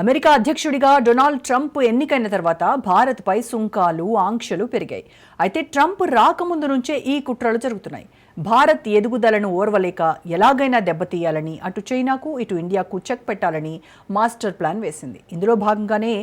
America అధ్యక్షుడిగా Donald Trump ఎన్నికైన తర్వాత భారత్పై సుంకాలు ఆంక్షలు పెరిగాయి. అయితే ట్రంప్ రాకముందు నుంచే ఈ కుట్రలు జరుగుతున్నాయి. భారత్ ఎదుగుదలను ఓర్వలేక ఎలాగైనా దెబ్బతీయాలని అటు చైనాకు ఇటు ఇండియాకు చెక్ పెట్టాలని మాస్టర్ ప్లాన్ వేసింది. ఇందులో భాగంగానే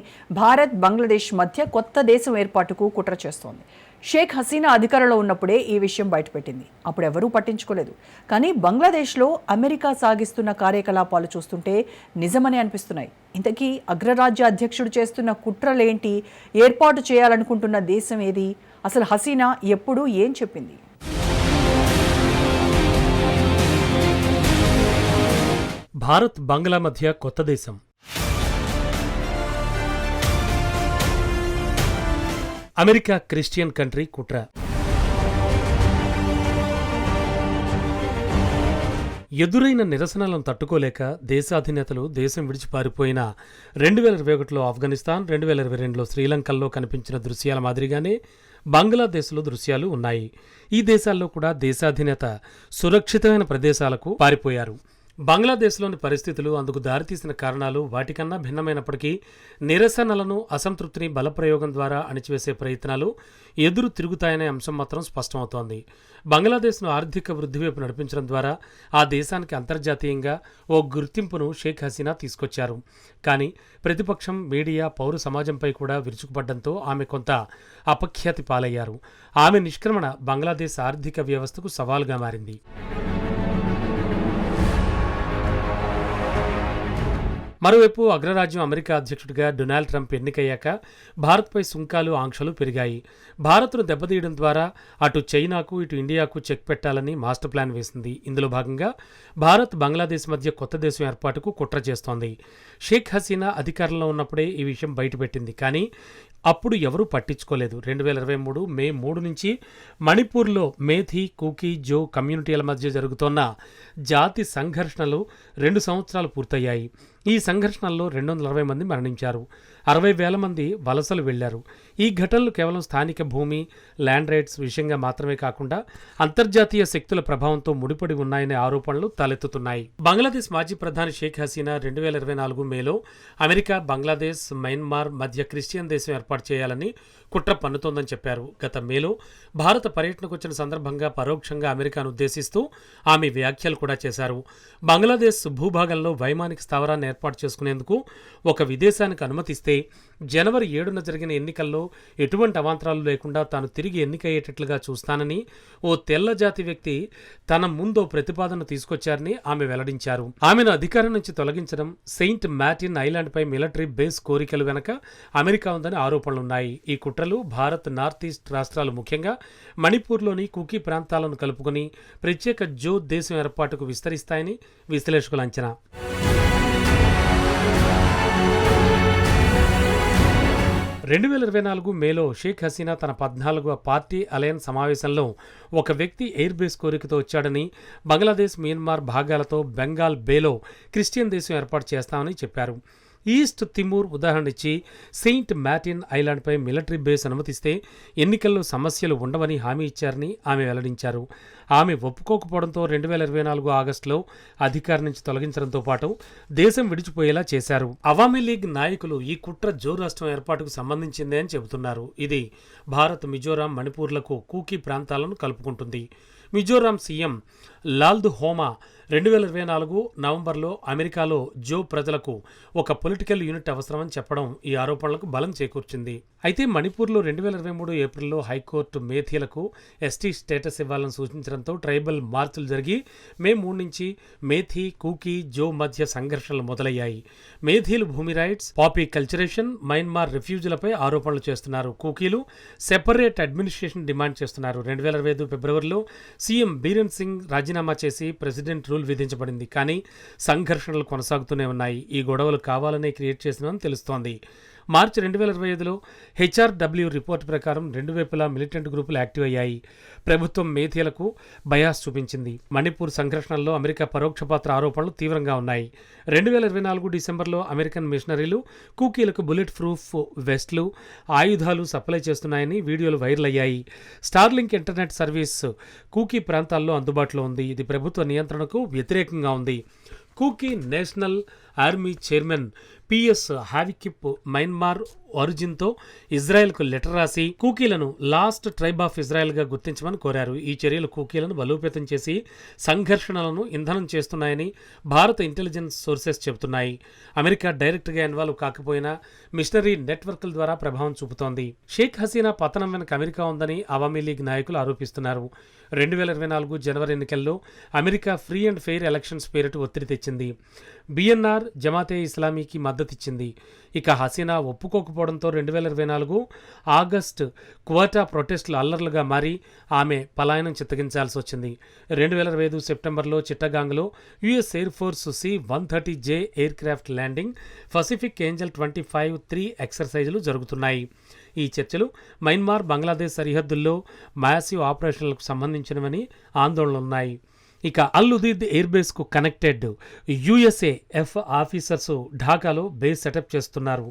భారత్ బంగ్లాదేశ్ మధ్య కొత్త దేశం ఏర్పాటుకు కుట్ర చేస్తోంది. షేక్ హసీనా అధికారంలో ఉన్నప్పుడే ఈ విషయం బయటపెట్టింది. అప్పుడు ఎవరూ పట్టించుకోలేదు. కానీ బంగ్లాదేశ్లో అమెరికా సాగిస్తున్న కార్యకలాపాలు చూస్తుంటే నిజమని అనిపిస్తున్నాయి. ఇంతకీ అగ్రరాజ్య అధ్యక్షుడు చేస్తున్న కుట్రలేంటి? ఏర్పాటు చేయాలనుకుంటున్న దేశం ఏది? అసలు హసీనా ఎప్పుడు ఏం చెప్పింది? భారత్ బంగ్లా మధ్య కొత్త దేశం. అమెరికా క్రిస్టియన్ కంట్రీ కుట్ర. ఎదురైన నిరసనలను తట్టుకోలేక దేశాధినేతలు దేశం విడిచి పారిపోయిన రెండు వేల ఇరవై ఒకటిలో ఆఫ్ఘనిస్తాన్ రెండు వేల ఇరవై రెండులో శ్రీలంకల్లో కనిపించిన దృశ్యాల మాదిరిగానే బంగ్లాదేశ్లో దృశ్యాలు ఉన్నాయి. ఈ దేశాల్లో కూడా దేశాధినేత సురక్షితమైన ప్రదేశాలకు పారిపోయారు. బంగ్లాదేశ్లోని పరిస్థితులు అందుకు దారితీసిన కారణాలు వాటికన్నా భిన్నమైనప్పటికీ నిరసనలను అసంతృప్తిని బలప్రయోగం ద్వారా అణిచివేసే ప్రయత్నాలు ఎదురు తిరుగుతాయనే అంశం మాత్రం స్పష్టమవుతోంది. బంగ్లాదేశ్ను ఆర్థిక వృద్ధి వైపు నడిపించడం ద్వారా ఆ దేశానికి అంతర్జాతీయంగా ఓ గుర్తింపును షేక్ హసీనా తీసుకొచ్చారు. కానీ ప్రతిపక్షం మీడియా పౌర సమాజంపై కూడా విరుచుకుపడ్డంతో ఆమె కొంత అపఖ్యాతి పాలయ్యారు. ఆమె నిష్క్రమణ బంగ్లాదేశ్ ఆర్థిక వ్యవస్థకు సవాలుగా మారింది. మరోవైపు అగ్రరాజ్యం అమెరికా అధ్యక్షుడిగా డొనాల్డ్ ట్రంప్ ఎన్నికయ్యాక భారత్పై సుంకాలు ఆంక్షలు పెరిగాయి. భారత్ను దెబ్బతీయడం ద్వారా అటు చైనాకు ఇటు ఇండియాకు చెక్ పెట్టాలని మాస్టర్ ప్లాన్ వేసింది. ఇందులో భాగంగా భారత్ బంగ్లాదేశ్ మధ్య కొత్త దేశం ఏర్పాటుకు కుట్ర చేస్తోంది. షేక్ హసీనా అధికారంలో ఉన్నప్పుడే ఈ విషయం బయటపెట్టింది. కానీ అప్పుడు ఎవరూ పట్టించుకోలేదు. రెండు వేల ఇరవై మూడు మే మూడు నుంచి మణిపూర్లో మేథీ కూకీ జో కమ్యూనిటీల మధ్య జరుగుతోన్న జాతి సంఘర్షణలు రెండు సంవత్సరాలు పూర్తయ్యాయి. ఈ సంఘర్షణల్లో రెండు వందల అరవై మంది మరణించారు. అరవై వేల మంది వలసలు వెళ్ళారు. ఈ ఘటనలు కేవలం స్థానిక భూమి ల్యాండ్ రైట్స్ విషయంగా మాత్రమే కాకుండా అంతర్జాతీయ శక్తుల ప్రభావంతో ముడిపడి ఉన్నాయనే ఆరోపణలు తలెత్తుతున్నాయి. బంగ్లాదేశ్ మాజీ ప్రధాని షేక్ హసీనా రెండు వేల ఇరవై నాలుగు మేలో అమెరికా బంగ్లాదేశ్ మయన్మార్ మధ్య క్రిస్టియన్ దేశం ఏర్పాటు చేయాలని కుట్ర పన్నుతోందని చెప్పారు. గత మేలో భారత పర్యటనకు వచ్చిన సందర్భంగా పరోక్షంగా అమెరికాను ఉద్దేశిస్తూ ఆమె వ్యాఖ్యలు కూడా చేశారు. బంగ్లాదేశ్ భూభాగంలో వైమానిక స్థావరాన్ని ఏర్పాటు చేసుకునేందుకు ఒక విదేశానికి అనుమతిస్తే జనవరి ఏడున జరిగిన ఎన్నికల్లో ఎటువంటి అవాంతరాలు లేకుండా తాను తిరిగి ఎన్నికయ్యేటట్లుగా చూస్తానని ఓ తెల్ల జాతి వ్యక్తి తన ముందో ప్రతిపాదన తీసుకొచ్చారని ఆమె వెల్లడించారు. ఆమెను అధికారం నుంచి తొలగించడం సెయింట్ మ్యాటిన్ ఐలాండ్పై మిలిటరీ బేస్ కోరికలు వెనక అమెరికా ఉందని ఆరోపణలున్నాయి. ఈ కుట్రలు భారత్ నార్త్ ఈస్ట్ రాష్ట్రాలు ముఖ్యంగా మణిపూర్లోని కుకీ ప్రాంతాలను కలుపుకొని ప్రత్యేక జో దేశం ఏర్పాటుకు విస్తరిస్తాయని విశ్లేషకుల అంచనా. రెండు వేల ఇరవై నాలుగు మేలో షేక్ హసీనా తన పద్నాలుగవ పార్టీ అలయన్స్ సమావేశంలో ఒక వ్యక్తి ఎయిర్ బేస్ కోరికతో వచ్చాడని బంగ్లాదేశ్ మయన్మార్ భాగాలతో బెంగాల్ బేలో క్రిస్టియన్ దేశం ఏర్పాటు చేస్తామని చెప్పారు. ఈస్ట్ తిమూర్ ఉదాహరణ ఇచ్చి సెయింట్ మ్యాటిన్ ఐలాండ్పై మిలిటరీ బేస్ అనుమతిస్తే ఎన్నికల్లో సమస్యలు ఉండవని హామీ ఇచ్చారని ఆమె వెల్లడించారు. ఆమె ఒప్పుకోకపోవడంతో రెండు వేల ఇరవై నాలుగు ఆగస్టులో అధికారం నుంచి తొలగించడంతో పాటు దేశం విడిచిపోయేలా చేశారు. అవామీ లీగ్ నాయకులు ఈ కుట్ర జో రాష్ట్రం ఏర్పాటుకు సంబంధించిందే అని చెబుతున్నారు. ఇది భారత్ మిజోరాం మణిపూర్లకు కూకీ ప్రాంతాలను కలుపుకుంటుంది. మిజోరాం సీఎం లాల్దు హోమా రెండు వేల ఇరవై నాలుగు నవంబర్లో అమెరికాలో జో ప్రజలకు ఒక పొలిటికల్ యూనిట్ అవసరమని చెప్పడం ఈ ఆరోపణలకు బలం చేకూర్చింది. అయితే మణిపూర్లో రెండు వేల ఇరవై మూడు ఏప్రిల్లో హైకోర్టు మేథీలకు ఎస్టీ స్టేటస్ ఇవ్వాలని సూచించడంతో ట్రైబల్ మార్చులు జరిగి మే మూడు నుంచి మేథీ కూకీ జో మధ్య సంఘర్షణలు మొదలయ్యాయి. మేథీలు భూమి రైట్స్ పాపీ కల్చరేషన్ మయన్మార్ రిఫ్యూజులపై ఆరోపణలు చేస్తున్నారు. కూకీలు సెపరేట్ అడ్మినిస్ట్రేషన్ డిమాండ్ చేస్తున్నారు. రెండు వేల ఇరవై ఐదు ఫిబ్రవరిలో సీఎం బీరెన్ సింగ్ రాజీనామా చేసి ప్రెసిడెంట్ రూల్ విధించబడింది. కానీ సంఘర్షణలు కొనసాగుతూనే ఉన్నాయి. ఈ గొడవలు కావాలనే క్రియేట్ చేసినని తెలుస్తోంది. మార్చి రెండు వేల ఇరవై ఐదులో హెచ్ఆర్డబ్ల్యూ రిపోర్ట్ ప్రకారం రెండు వైపులా మిలిటెంట్ గ్రూపులు యాక్టివ్ అయ్యాయి. ప్రభుత్వం మేథీలకు బయాస్ చూపించింది. మణిపూర్ సంఘర్షణల్లో అమెరికా పరోక్ష పాత్ర ఆరోపణలు తీవ్రంగా ఉన్నాయి. రెండు వేల ఇరవై నాలుగు డిసెంబర్లో అమెరికన్ మిషనరీలు కూకీలకు బుల్లెట్ ప్రూఫ్ వెస్ట్లు ఆయుధాలు సప్లై చేస్తున్నాయని వీడియోలు వైరల్ అయ్యాయి. స్టార్లింక్ ఇంటర్నెట్ సర్వీస్ కూకీ ప్రాంతాల్లో అందుబాటులో ఉంది. ఇది ప్రభుత్వ నియంత్రణకు వ్యతిరేకంగా ఉంది. Kuki national army chairman PS Haokip Myanmar అరుజిన్తో ఇజ్రాయెల్కు లెటర్ రాసి కూకీలను లాస్ట్ ట్రైబ్ ఆఫ్ ఇజ్రాయెల్గా గుర్తించమని కోరారు. ఈ చర్యలు కూకీలను బలోపేతం చేసి సంఘర్షణలను ఇంధనం చేస్తున్నాయని భారత ఇంటెలిజెన్స్ సోర్సెస్ చెబుతున్నాయి. అమెరికా డైరెక్ట్గా ఇన్వాల్వ్ కాకపోయినా మిషనరీ నెట్వర్క్ల ద్వారా ప్రభావం చూపుతోంది. షేక్ హసీనా పతనం వెనక అమెరికా ఉందని అవామీ లీగ్ నాయకులు ఆరోపిస్తున్నారు. రెండు వేల ఇరవై నాలుగు జనవరి ఎన్నికల్లో America free and fair elections పేరిట ఒత్తిడి తెచ్చింది. బిఎన్ఆర్ జమాతే ఇస్లామీకి మద్దతిచ్చింది. ఇక హసీనా ఒప్పుకోకపోవడంతో రెండు వేల ఇరవై నాలుగు ఆగస్టు క్వాటా ప్రొటెస్టులు అల్లర్లుగా మారి ఆమె పలాయనం చిత్తగించాల్సి వచ్చింది. రెండు వేల ఇరవై ఐదు సెప్టెంబర్లో చిట్టగాంగ్లో US air force C one thirty J aircraft landing pacific angel twenty five three ఎక్సర్సైజులు జరుగుతున్నాయి. ఈ చర్చలు మయన్మార్ బంగ్లాదేశ్ సరిహద్దుల్లో మాసివ్ ఆపరేషన్లకు సంబంధించినవని ఆందోళనలున్నాయి. ఇక అల్ ఉదీద్ ఎయిర్ బేస్కు కనెక్టెడ్ యుఎస్ఏ ఎఫ్ ఆఫీసర్స్ ఢాకాలో బేస్ సెటప్ చేస్తున్నారు.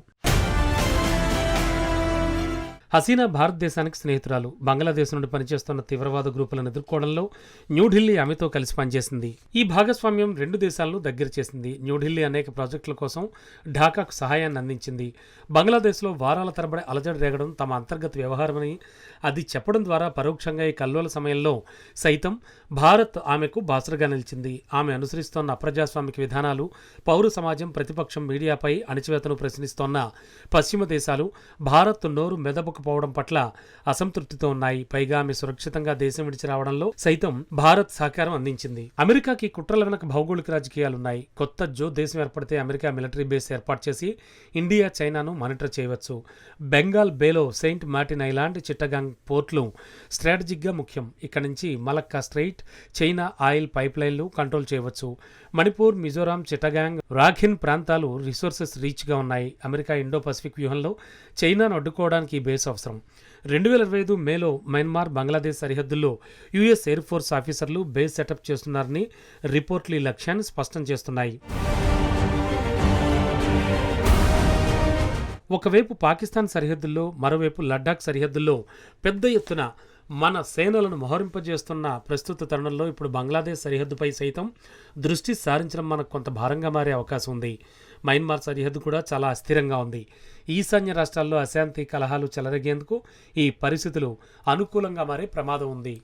హసీనా భారతదేశానికి స్నేహితురాలు. బంగ్లాదేశ్ నుండి పనిచేస్తున్న తీవ్రవాద గ్రూపులను ఎదుర్కోవడంలో న్యూఢిల్లీ ఆమెతో కలిసి పనిచేసింది. ఈ భాగస్వామ్యం రెండు దేశాలను దగ్గర చేసింది. న్యూఢిల్లీ అనేక ప్రాజెక్టుల కోసం ఢాకాకు సహాయాన్ని అందించింది. బంగ్లాదేశ్లో వారాల తరబడి అలజడి రేగడం తమ అంతర్గత వ్యవహారమని అది చెప్పడం ద్వారా పరోక్షంగా ఈ కల్లోల సమయంలో సైతం భారత్ ఆమెకు బాసరగా నిలిచింది. ఆమె అనుసరిస్తోన్న అప్రజాస్వామిక విధానాలు పౌర సమాజం ప్రతిపక్షం మీడియాపై అణచివేతను ప్రశ్నిస్తోన్న పశ్చిమ దేశాలు భారత్ నోరు మెదపకపోవడం పట్ల అసంతృప్తితో ఉన్నాయి. పైగా ఆమె సురక్షితంగా దేశం విడిచి రావడంలో సైతం భారత్ సహకారం అందించింది. అమెరికాకి కుట్రల వెనక భౌగోళిక రాజకీయాలున్నాయి. కొత్త జో దేశం ఏర్పడితే అమెరికా మిలిటరీ బేస్ ఏర్పాటు చేసి ఇండియా చైనాను మానిటర్ చేయవచ్చు. బెంగాల్ బేలో సెయింట్ మార్టిన్ ఐలాండ్ చిట్టగాంగ్ పోర్ట్లు స్ట్రాటజిక్గా ముఖ్యం. ఇక్కడి నుంచి Malacca strait China oil pipe లైన్లు కంట్రోల్ చేయవచ్చు. మణిపూర్ మిజోరాం చిటగాంగ్ రాఖిన్ ప్రాంతాలు రిసోర్సెస్ రీచ్గా ఉన్నాయి. అమెరికా ఇండో పసిఫిక్ వ్యూహంలో చైనాను అడ్డుకోవడానికి ఈ బేస్ అవసరం. రెండు వేల ఇరవై ఐదు మేలో మయన్మార్ బంగ్లాదేశ్ సరిహద్దుల్లో యుఎస్ ఎయిర్ ఫోర్స్ ఆఫీసర్లు బేస్ సెటప్ చేస్తున్నారని రిపోర్ట్లు ఈ లక్ష్యాన్ని స్పష్టం చేస్తున్నాయి. ఒకవైపు పాకిస్తాన్ సరిహద్దుల్లో మరోవైపు లడ్డాఖ్ సరిహద్దుల్లో పెద్ద ఎత్తున మన సేనలను మోహరింపజేస్తున్న ప్రస్తుత తరుణంలో ఇప్పుడు బంగ్లాదేశ్ సరిహద్దుపై సైతం దృష్టి సారించడం మనకు కొంత భారంగా మారే అవకాశం ఉంది. మయన్మార్ సరిహద్దు కూడా చాలా అస్థిరంగా ఉంది. ఈశాన్య రాష్ట్రాల్లో అశాంతి కలహాలు చెలరగేందుకు ఈ పరిస్థితులు అనుకూలంగా మారే ప్రమాదం ఉంది.